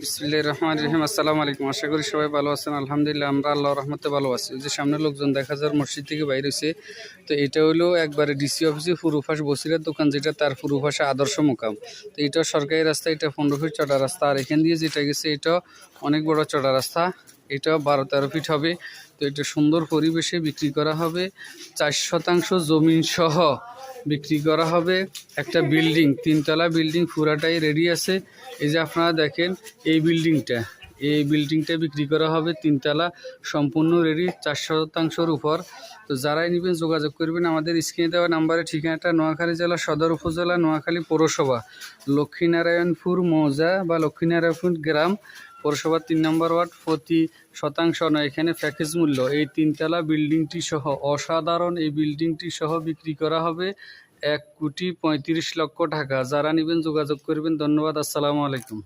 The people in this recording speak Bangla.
বিসমিল্লাহ রহমান রহিম। আসসালামু আলাইকুম। আশা করি সবাই ভালো আছেন। আলহামদুলিল্লাহ, আমরা আল্লাহ রহমতে ভালো আছি। যে সামনে লোকজন দেখা যার মসজিদ থেকে বাইরে হয়েছে তো এটা হলো একবারে ডিসি অফিসে ফুরুফাস বসিরের দোকান, যেটা তার ফুরুফাসে আদর্শ মোকাম। তো এটা সরকারি রাস্তা, এটা পনেরো ফিট চটা রাস্তা। আর এখান দিয়ে যেটা গেছে, এটা অনেক বড় চড়া রাস্তা। এটা বারো তেরো ফিট হবে। তো এটা সুন্দর পরিবেশে বিক্রি করা হবে। চার শতাংশ জমিন সহ বিক্রি করা হবে। একটা বিল্ডিং তিনতলা বিল্ডিং পুরাটাই রেডি আছে। এই যে আপনারা দেখেন এই বিল্ডিংটা এই বিল্ডিংটা বিক্রি করা হবে তিনতলা, সম্পূর্ণ রেডি চার শতাংশের উপর। তো যারাই নেবেন যোগাযোগ করবেন, আমাদের স্ক্রিনে দেওয়া নাম্বারে ঠিকানাটা নোয়াখালী জেলা সদর উপজেলা, নোয়াখালী পৌরসভা। লক্ষ্মীনারায়ণপুর, মৌজা বা লক্ষ্মীনারায়ণপুর গ্রাম পৌরসভার তিন নম্বর ওয়ার্ড, প্রতি শতাংশ নয়, এখানে প্যাকেজ মূল্য। এই তিনতলা বিল্ডিংটি সহ অসাধারণ এই বিল্ডিংটি সহ বিক্রি করা হবে এক কোটি পঁয়ত্রিশ লক্ষ টাকা। যারা নেবেন যোগাযোগ করবেন। ধন্যবাদ, আসসালামু আলাইকুম।